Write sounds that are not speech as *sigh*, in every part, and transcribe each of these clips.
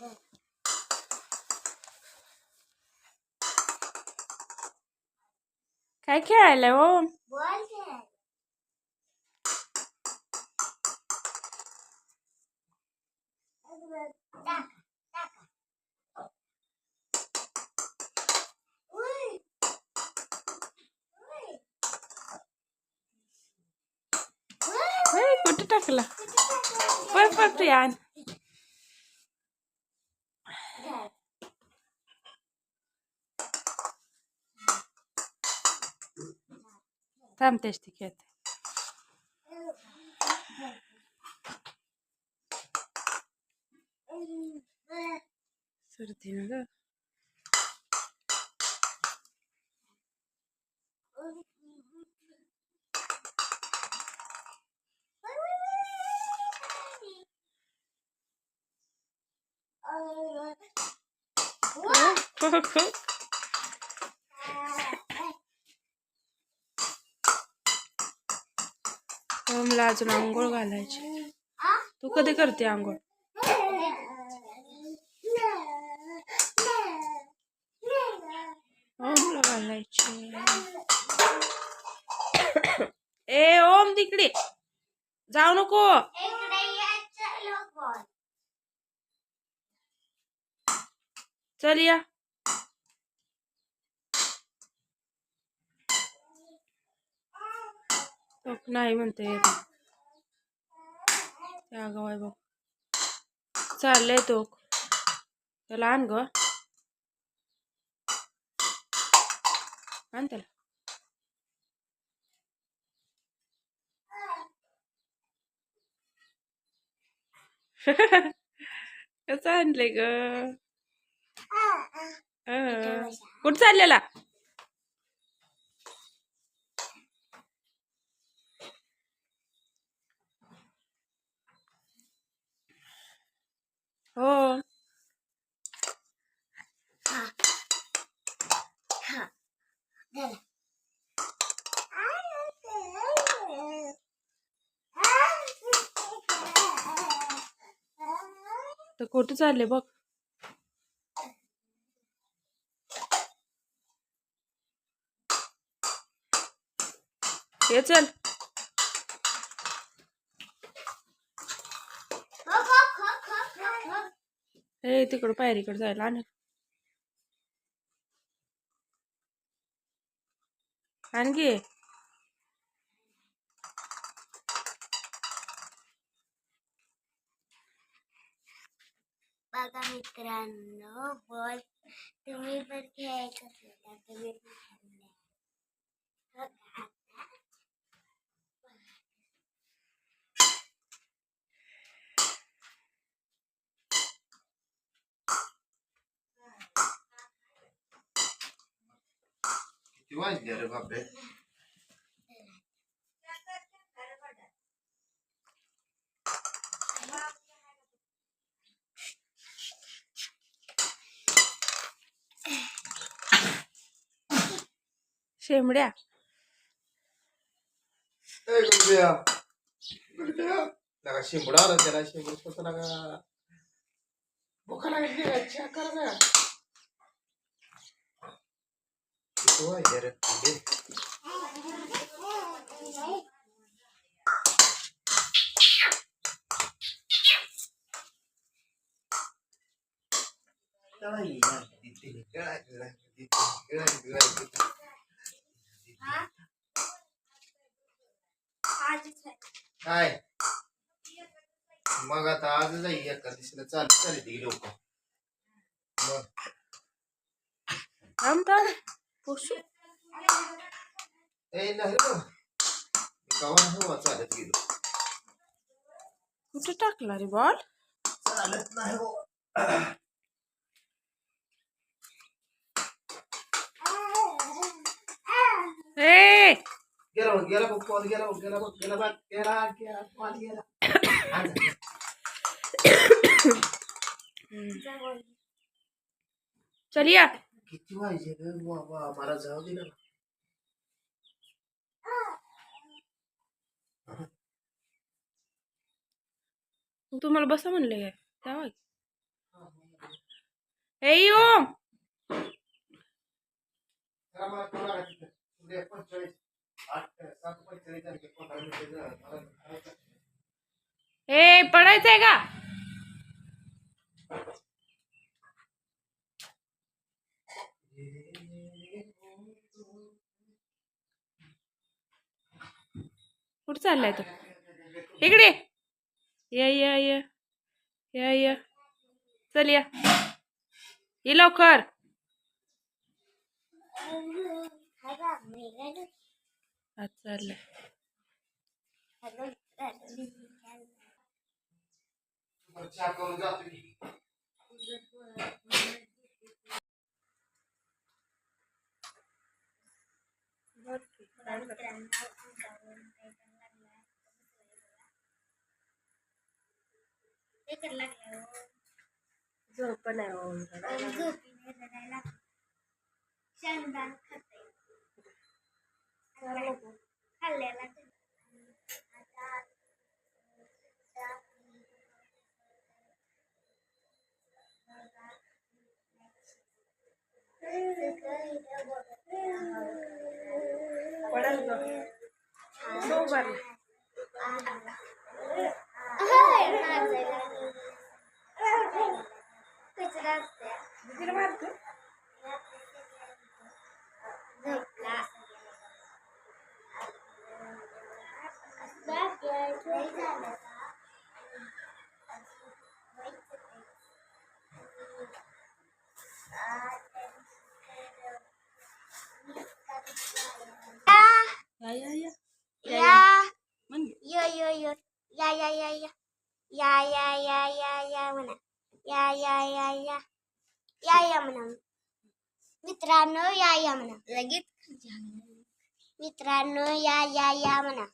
lại thôi cái kia này là không Kutu takla. Kutu takla. Kutu takla. पण यान थांबतेस ती खेळते मला अजून आंघोळ घालायची. तू कधी करते आंघोळ? ओमला घालायची. ए ओम तिकडे. जाऊ नको. या चल या. नाही म्हणते त्या गावाय बघ. चाललंय तो. त्याला आण ग. आण त्याला. *laughs* कसं आणलंय ग. कुठं चाललेला? हो. तर कुठं चालले बघ. ये चल हे तिकडं पायरीकडे जायला आण आणखी बघा मित्रांनो बॉल. तुम्ही पण खेळायचं तुम्ही पण खेळून द्या. बघा आता. किती वाजले रे बापरे. शेमड्या. शिंबडा आला त्याला. शिंबड कसं लागा भुका लागली. का चहा कर ना किती वाजले रे बापरे? त्याला ये ना, तिथे गिळा, गिळा, तिथे गिळा, गिळा, तिथे. काय मग आता आज जाई एका दिवशीला चाल चालत ती लोक मग थांब थांब पुसू ए नाही रे कवा हवा चालत गेलो कुठे टाकला रे बॉल। चालत नाही हो ए! गेला बघ गेला बघ पॉल गेला बघ गेला बघ गेला बघ गेला गेला पॉल गेला आज. *coughs* किती रे बाबा? मला जाऊ ना. तुम्हाला बसा म्हणले ओम पडायचंय का? चाललाय तो इकडे. या या या. या या. चल या. ये लवकर. आज चाललंय. बरं, चहा त्याकडे लागल्यावर झोप नाही पण होऊन झोपीने रडायला शेंगदाण खाता येईल खाल्ल्याला आता सोबर ಜಾಸ್ತಿ या मित्रांनो या या म्हणा लगेच मित्रांनो या या या म्हणा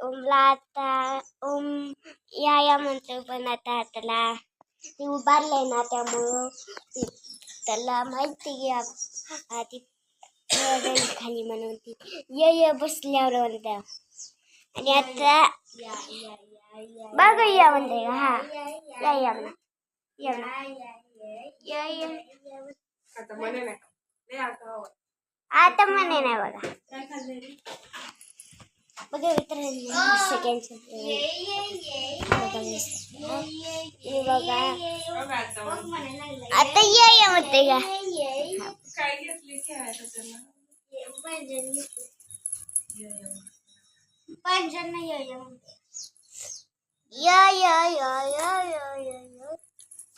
ओमला आता ओम या या म्हणतो पण आता त्याला ती उभारले ना त्यामुळं त्याला माहिती की आप- खाली म्हणून ती ये ये बसल्यावर म्हणते. आणि आता बघ या म्हणते हा या या म्हणा या म्हणा या या आता म्हणे नाही लय आता हवं. आता म्हणे नाही बघा. काय खाल्लंय रे? बघा मित्रांनो सेकंड बघा. बघ आता म्हणे. आता ये ये म्हणते का? काय घेतली खेळायचं त्यांना पंजन ये ये म्हणते या या या या या या या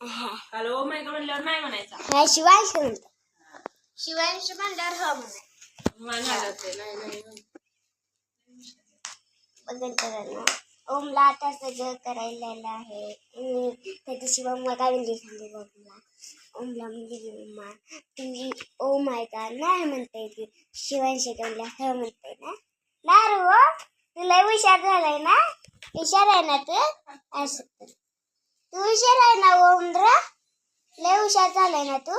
काल ओम का म्हणल्यावर नाही म्हणायचा. नाही शिवांश म्हणतो शिवांश म्हणल्यावर हो म्हणाय म्हणायला ते नाही नाही म्हण. बघल तर ओमला आता सगळं करायला आहे. आणि त्या दिवशी मम्मा काय म्हणजे सांगते ओमला ओमला म्हणजे मम्मा तुम्ही ओम आहे का? नाही म्हणते ती शिवांश म्हणल्या हो म्हणते ना ना रे हो. तुला हुशार झालाय ना? हुशार आहे ना तू? असं. तू हुशार आहे ना ओम रे लय हुशार झालाय ना तू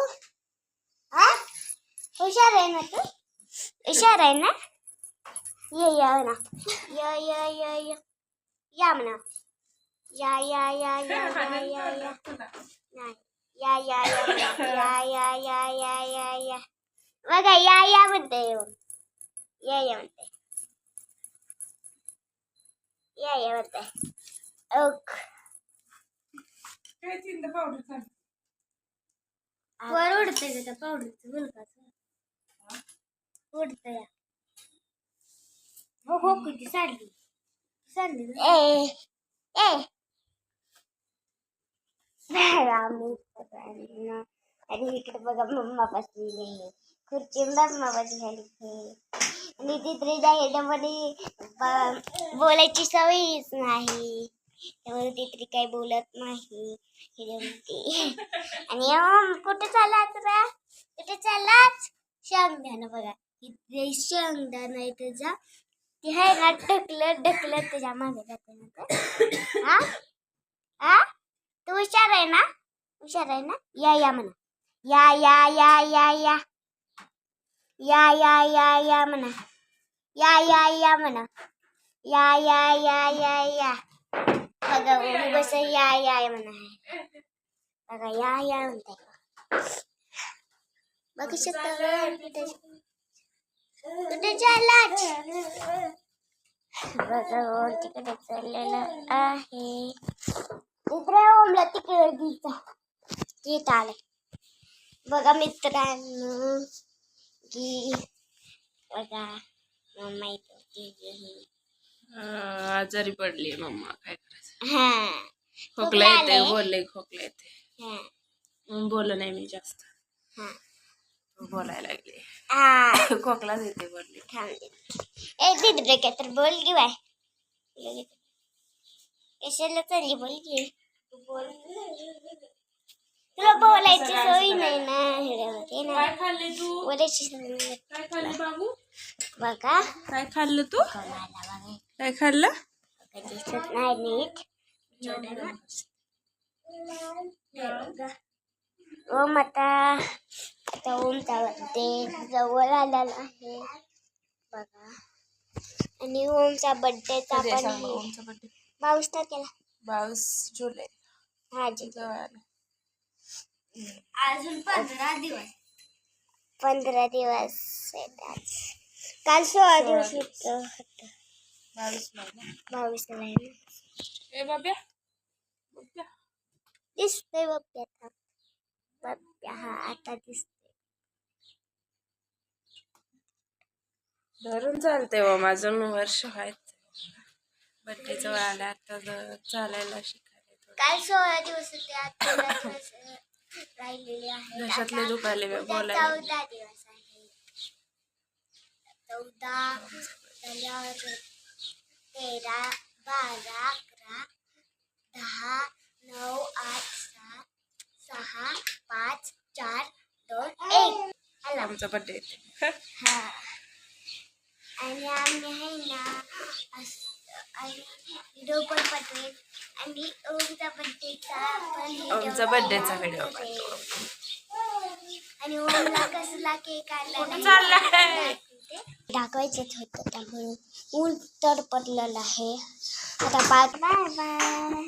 हा हुशार आहे ना तू हुशार आहे ना ये या ना या या या या या म्हणा या या या या या या या नाही या या या या या या या या या बघा या या म्हणते हो. या या म्हणते या या म्हणते ओके काय पावडर वर उडते का त्या पावडरचं मुलगाचं हो हो किती साडली साडली ए ए. आम्ही सगळ्यांना आणि इकडे बघा मम्मा बसलेली आहे खुर्चीवर मम्मा बसलेली आहे आणि तिथे जायला मध्ये ब- बोलायची सवयच नाही. त्यामुळे ती तरी काही बोलत नाही. आणि कुठे चाललाच रा? कुठे चाललाच शेंगदाणा बघा. इथे शेंगदाणा आहे तुझा. ते आहे ना ढकलत ढकलत तुझ्या मागे जाते ना ते. हा हा तू हुशार आहे ना? हुशार आहे ना? या या म्हणा. या या या या या. या या या या म्हणा. या या या म्हणा. या या या या या. बघा ओम बस या या म्हणा. बघा या या म्हणताय बघू शकता कुठे बघा ओम तिकडे चाललेलं आहे. इकडे ओमला तिकडे दिसत. गीत आले बघा मित्रांनो की बघा. अं, आजारी पडली मम्मा काय करायचं? हा. खोकला येते. बोलले खोकला येते हा. बोललं नाही मी जास्त. बोलायला लागले. *coughs* खोकलाच येते बोलले. तर बोल की बाय. कशाला चालली बोल की तुला बोलायची सोय नाही ना हिऱ्यामध्ये ना. काय खाल्ले तू? बोलायची सोय नाही. काय खाल्ले बाबू? बघा. काय खाल्लं तू? काय खाल्लं? दिसत नाही नीट ओम आता आता ओमचा बड्डे जवळ आलेला आहे. बघा. आणि ओमचा बड्डेचा कधी आहे पण सांग बघू आमचा birthday? बावीस जुलै हा जी जवळ आलं. अजून पंधरा दिवस. पंधरा दिवस आहेत आज काल सोळा दिवस. होतं. बावीस ए बाब्या. बाब्या. आता. बप्प्या हा आता दिसतोय. धरून चालते व माझं वर्ष व्हायचं. बड्डे जवळ आला आता ज- चालायला शिकायला. काल सोळा दिवस होते राहिलेले घशातले बोलायला चौदा दिवस आहे चौदा झाल्यावर तेरा बारा अकरा दहा नऊ आठ सात सहा पाच चार दोन एक. आला आमचा बड्डे येते हा. आणि आम्ही आहे ना असं- आणि व्हिडिओ पण पाठवेल आणि ओमचा बड्डेचा पण video ओमचा birthday चा video पाठवेल. आणि ओमला कसला केक आणला नाही. चाललाय. दाखवायचंच होतं त्यामुळे ऊन तर पडलेलं आहे. आता बाय बाय.